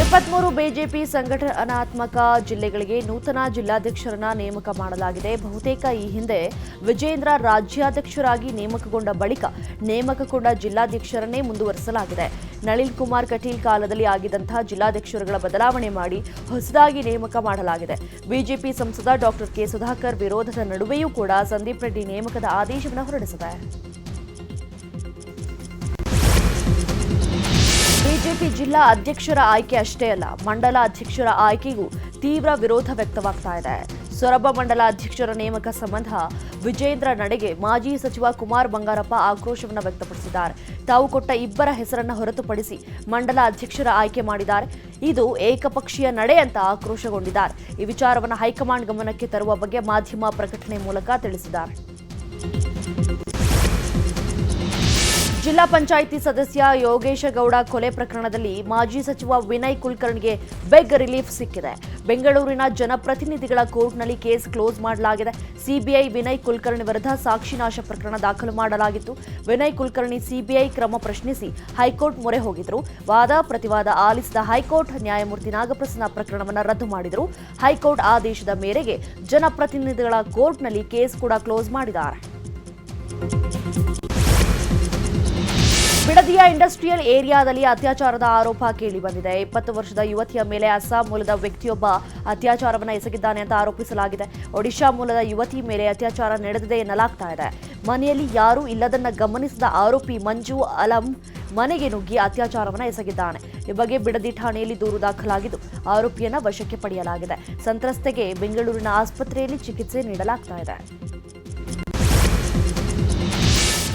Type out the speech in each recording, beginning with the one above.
ಇಪ್ಪತ್ಮೂರು ಬಿಜೆಪಿ ಸಂಘಟನಾತ್ಮಕ ಜಿಲ್ಲೆಗಳಿಗೆ ನೂತನ ಜಿಲ್ಲಾಧ್ಯಕ್ಷರನ್ನ ನೇಮಕ ಮಾಡಲಾಗಿದೆ. ಬಹುತೇಕ ಈ ಹಿಂದೆ ವಿಜೇಂದ್ರ ರಾಜ್ಯಾಧ್ಯಕ್ಷರಾಗಿ ನೇಮಕಗೊಂಡ ಬಳಿಕ ನೇಮಕಗೊಂಡ ಜಿಲ್ಲಾಧ್ಯಕ್ಷರನ್ನೇ ಮುಂದುವರೆಸಲಾಗಿದೆ. ನಳಿನ್ ಕುಮಾರ್ ಕಟೀಲ್ ಕಾಲದಲ್ಲಿ ಆಗಿದ್ದಂತಹ ಜಿಲ್ಲಾಧ್ಯಕ್ಷರುಗಳ ಬದಲಾವಣೆ ಮಾಡಿ ಹೊಸದಾಗಿ ನೇಮಕ ಮಾಡಲಾಗಿದೆ. ಬಿಜೆಪಿ ಸಂಸದ ಡಾಕ್ಟರ್ ಕೆ ಸುಧಾಕರ್ ವಿರೋಧದ ನಡುವೆಯೂ ಕೂಡ ಸಂದೀಪ್ ರೆಡ್ಡಿ ನೇಮಕದ ಆದೇಶವನ್ನು ಹೊರಡಿಸಿದೆ ಬಿಜೆಪಿ ಜಿಲ್ಲಾ ಅಧ್ಯಕ್ಷರ ಆಯ್ಕೆ ಅಷ್ಟೇ ಅಲ್ಲ, ಮಂಡಲ ಅಧ್ಯಕ್ಷರ ಆಯ್ಕೆಗೂ ತೀವ್ರ ವಿರೋಧ ವ್ಯಕ್ತವಾಗ್ತಾ ಇದೆ. ಸೊರಬ ಮಂಡಲ ಅಧ್ಯಕ್ಷರ ನೇಮಕ ಸಂಬಂಧ ವಿಜೇಂದ್ರ ನಡೆಗೆ ಮಾಜಿ ಸಚಿವ ಕುಮಾರ್ ಬಂಗಾರಪ್ಪ ಆಕ್ರೋಶವನ್ನು ವ್ಯಕ್ತಪಡಿಸಿದ್ದಾರೆ. ತಾವು ಕೊಟ್ಟ ಇಬ್ಬರ ಹೆಸರನ್ನು ಹೊರತುಪಡಿಸಿ ಮಂಡಲ ಅಧ್ಯಕ್ಷರ ಆಯ್ಕೆ ಮಾಡಿದ್ದಾರೆ. ಇದು ಏಕಪಕ್ಷೀಯ ನಡೆ ಅಂತ ಆಕ್ರೋಶಗೊಂಡಿದ್ದಾರೆ. ಈ ವಿಚಾರವನ್ನು ಹೈಕಮಾಂಡ್ ಗಮನಕ್ಕೆ ತರುವ ಬಗ್ಗೆ ಮಾಧ್ಯಮ ಪ್ರಕಟಣೆ ಮೂಲಕ ತಿಳಿಸಿದ್ದಾರೆ. ಜಿಲ್ಲಾ ಪಂಚಾಯಿತಿ ಸದಸ್ಯ ಯೋಗೇಶ ಗೌಡ ಕೊಲೆ ಪ್ರಕರಣದಲ್ಲಿ ಮಾಜಿ ಸಚಿವ ವಿನಯ್ ಕುಲಕರ್ಣಿಗೆ ಬೆಗ್ ರಿಲೀಫ್ ಸಿಕ್ಕಿದೆ. ಬೆಂಗಳೂರಿನ ಜನಪ್ರತಿನಿಧಿಗಳ ಕೋರ್ಟ್ನಲ್ಲಿ ಕೇಸ್ ಕ್ಲೋಸ್ ಮಾಡಲಾಗಿದೆ. ಸಿಬಿಐ ವಿನಯ್ ಕುಲಕರ್ಣಿ ವಿರುದ್ಧ ಸಾಕ್ಷಿನಾಶ ಪ್ರಕರಣ ದಾಖಲು ಮಾಡಲಾಗಿತ್ತು. ವಿನಯ್ ಕುಲಕರ್ಣಿ ಸಿಬಿಐ ಕ್ರಮ ಪ್ರಶ್ನಿಸಿ ಹೈಕೋರ್ಟ್ ಮೊರೆ ಹೋಗಿದ್ರು. ವಾದ, ಪ್ರತಿವಾದ ಆಲಿಸಿದ ಹೈಕೋರ್ಟ್ ನ್ಯಾಯಮೂರ್ತಿ ನಾಗಪ್ರಸನ್ನ ಪ್ರಕರಣವನ್ನು ರದ್ದು ಮಾಡಿದರು. ಹೈಕೋರ್ಟ್ ಆದೇಶದ ಮೇರೆಗೆ ಜನಪ್ರತಿನಿಧಿಗಳ ಕೋರ್ಟ್ನಲ್ಲಿ ಕೇಸ್ ಕೂಡ ಕ್ಲೋಸ್ ಮಾಡಿದ್ದಾರೆ. ಬಿಡದಿಯ ಇಂಡಸ್ಟ್ರಿಯಲ್ ಏರಿಯಾದಲ್ಲಿ ಅತ್ಯಾಚಾರದ ಆರೋಪ ಕೇಳಿ ಬಂದಿದೆ. ಇಪ್ಪತ್ತು ವರ್ಷದ ಯುವತಿಯ ಮೇಲೆ ಅಸ್ಸಾಂ ಮೂಲದ ವ್ಯಕ್ತಿಯೊಬ್ಬ ಅತ್ಯಾಚಾರವನ್ನು ಎಸಗಿದ್ದಾನೆ ಅಂತ ಆರೋಪಿಸಲಾಗಿದೆ. ಒಡಿಶಾ ಮೂಲದ ಯುವತಿ ಮೇಲೆ ಅತ್ಯಾಚಾರ ನಡೆದಿದೆ ಎನ್ನಲಾಗ್ತಾ ಇದೆ. ಮನೆಯಲ್ಲಿ ಯಾರೂ ಇಲ್ಲದನ್ನ ಗಮನಿಸಿದ ಆರೋಪಿ ಮಂಜು ಅಲಂ ಮನೆಗೆ ನುಗ್ಗಿ ಅತ್ಯಾಚಾರವನ್ನು ಎಸಗಿದ್ದಾನೆ. ಈ ಬಗ್ಗೆ ಬಿಡದಿ ಠಾಣೆಯಲ್ಲಿ ದೂರು ದಾಖಲಾಗಿದ್ದು, ಆರೋಪಿಯನ್ನ ವಶಕ್ಕೆ ಪಡೆಯಲಾಗಿದೆ. ಸಂತ್ರಸ್ತೆಗೆ ಬೆಂಗಳೂರಿನ ಆಸ್ಪತ್ರೆಯಲ್ಲಿ ಚಿಕಿತ್ಸೆ ನೀಡಲಾಗ್ತಾ ಇದೆ.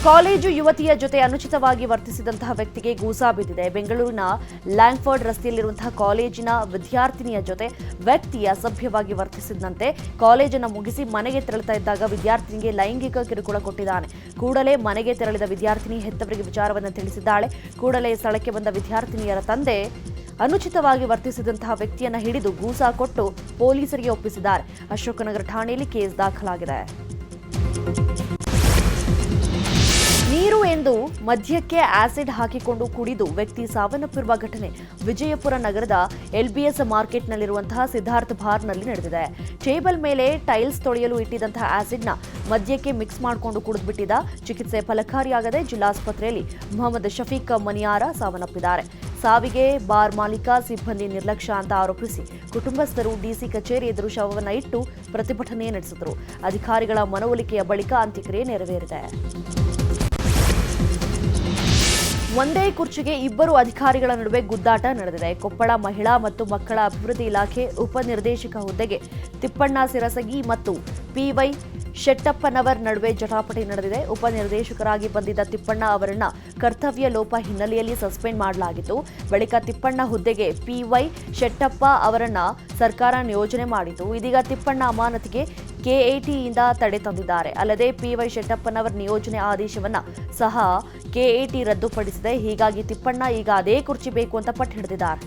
ಕಾಲೇಜು ಯುವತಿಯ ಜೊತೆ ಅನುಚಿತವಾಗಿ ವರ್ತಿಸಿದಂತಹ ವ್ಯಕ್ತಿಗೆ ಗೂಸಾ ಬಿದ್ದಿದೆ. ಬೆಂಗಳೂರಿನ ಲ್ಯಾಂಗ್ಫರ್ಡ್ ರಸ್ತೆಯಲ್ಲಿರುವಂತಹ ಕಾಲೇಜಿನ ವಿದ್ಯಾರ್ಥಿನಿಯ ಜೊತೆ ವ್ಯಕ್ತಿ ಅಸಭ್ಯವಾಗಿ ವರ್ತಿಸಿದಂತೆ ಕಾಲೇಜನ್ನು ಮುಗಿಸಿ ಮನೆಗೆ ತೆರಳುತ್ತಾ ಇದ್ದಾಗ ವಿದ್ಯಾರ್ಥಿನಿಗೆ ಲೈಂಗಿಕ ಕಿರುಕುಳ ಕೊಟ್ಟಿದ್ದಾನೆ. ಕೂಡಲೇ ಮನೆಗೆ ತೆರಳಿದ ವಿದ್ಯಾರ್ಥಿನಿ ಹೆತ್ತವರಿಗೆ ವಿಚಾರವನ್ನು ತಿಳಿಸಿದ್ದಾಳೆ. ಕೂಡಲೇ ಸ್ಥಳಕ್ಕೆ ಬಂದ ವಿದ್ಯಾರ್ಥಿನಿಯರ ತಂದೆ ಅನುಚಿತವಾಗಿ ವರ್ತಿಸಿದಂತಹ ವ್ಯಕ್ತಿಯನ್ನು ಹಿಡಿದು ಗೂಸಾ ಕೊಟ್ಟು ಪೊಲೀಸರಿಗೆ ಒಪ್ಪಿಸಿದ್ದಾರೆ. ಅಶೋಕನಗರ ಠಾಣೆಯಲ್ಲಿ ಕೇಸ್ ದಾಖಲಾಗಿದೆ. ನೀರು ಎಂದು ಮದ್ಯಕ್ಕೆ ಆಸಿಡ್ ಹಾಕಿಕೊಂಡು ಕುಡಿದು ವ್ಯಕ್ತಿ ಸಾವನ್ನಪ್ಪಿರುವ ಘಟನೆ ವಿಜಯಪುರ ನಗರದ ಎಲ್ಬಿಎಸ್ ಮಾರ್ಕೆಟ್ನಲ್ಲಿರುವಂತಹ ಸಿದ್ಧಾರ್ಥ್ ಬಾರ್ನಲ್ಲಿ ನಡೆದಿದೆ. ಟೇಬಲ್ ಮೇಲೆ ಟೈಲ್ಸ್ ತೊಳೆಯಲು ಇಟ್ಟಿದ್ದಂತಹ ಆಸಿಡ್ನ ಮದ್ಯಕ್ಕೆ ಮಿಕ್ಸ್ ಮಾಡಿಕೊಂಡು ಕುಡಿದ್ಬಿಟ್ಟಿದ್ದ ಚಿಕಿತ್ಸೆ ಫಲಕಾರಿಯಾಗದೆ ಜಿಲ್ಲಾಸ್ಪತ್ರೆಯಲ್ಲಿ ಮೊಹಮ್ಮದ್ ಶಫೀಕ್ ಮನಿಯಾರ ಸಾವನ್ನಪ್ಪಿದ್ದಾರೆ. ಸಾವಿಗೆ ಬಾರ್ ಮಾಲೀಕ, ಸಿಬ್ಬಂದಿ ನಿರ್ಲಕ್ಷ್ಯ ಅಂತ ಆರೋಪಿಸಿ ಕುಟುಂಬಸ್ಥರು ಡಿಸಿ ಕಚೇರಿ ಎದುರು ಶವವನ್ನು ಇಟ್ಟು ಪ್ರತಿಭಟನೆ ನಡೆಸಿದರು. ಅಧಿಕಾರಿಗಳ ಮನವೊಲಿಕೆಯ ಬಳಿಕ ಅಂತ್ಯಕ್ರಿಯೆ ನೆರವೇರಿದೆ. ಒಂದೇ ಕುರ್ಚಿಗೆ ಇಬ್ಬರು ಅಧಿಕಾರಿಗಳ ನಡುವೆ ಗುದ್ದಾಟ ನಡೆದಿದೆ. ಕೊಪ್ಪಳ ಮಹಿಳಾ ಮತ್ತು ಮಕ್ಕಳ ಅಭಿವೃದ್ಧಿ ಇಲಾಖೆ ಉಪನಿರ್ದೇಶಕ ಹುದ್ದೆಗೆ ತಿಪ್ಪಣ್ಣ ಸಿರಸಗಿ ಮತ್ತು ಪಿವೈ ಶೆಟ್ಟಪ್ಪನವರ್ ನಡುವೆ ಜಟಾಪಟಿ ನಡೆದಿದೆ. ಉಪನಿರ್ದೇಶಕರಾಗಿ ಬಂದಿದ್ದ ತಿಪ್ಪಣ್ಣ ಅವರನ್ನ ಕರ್ತವ್ಯ ಲೋಪ ಹಿನ್ನೆಲೆಯಲ್ಲಿ ಸಸ್ಪೆಂಡ್ ಮಾಡಲಾಗಿತ್ತು. ಬಳಿಕ ತಿಪ್ಪಣ್ಣ ಹುದ್ದೆಗೆ ಪಿವೈ ಶೆಟ್ಟಪ್ಪ ಅವರನ್ನ ಸರ್ಕಾರ ನಿಯೋಜನೆ ಮಾಡಿತು. ಇದೀಗ ತಿಪ್ಪಣ್ಣ ಅಮಾನತಿಗೆ ಕೆಎಟಿಯಿಂದ ತಡೆ ತಂದಿದ್ದಾರೆ. ಅಲ್ಲದೆ ಪಿವೈ ಶೆಟ್ಟಪ್ಪನವರ ನಿಯೋಜನೆ ಆದೇಶವನ್ನ ಸಹ ಕೆಎಟಿ ರದ್ದುಪಡಿಸಿದೆ. ಹೀಗಾಗಿ ತಿಪ್ಪಣ್ಣ ಈಗ ಅದೇ ಕುರ್ಚಿ ಬೇಕು ಅಂತ ಪಟ್ಟು ಹಿಡಿದಿದ್ದಾರೆ.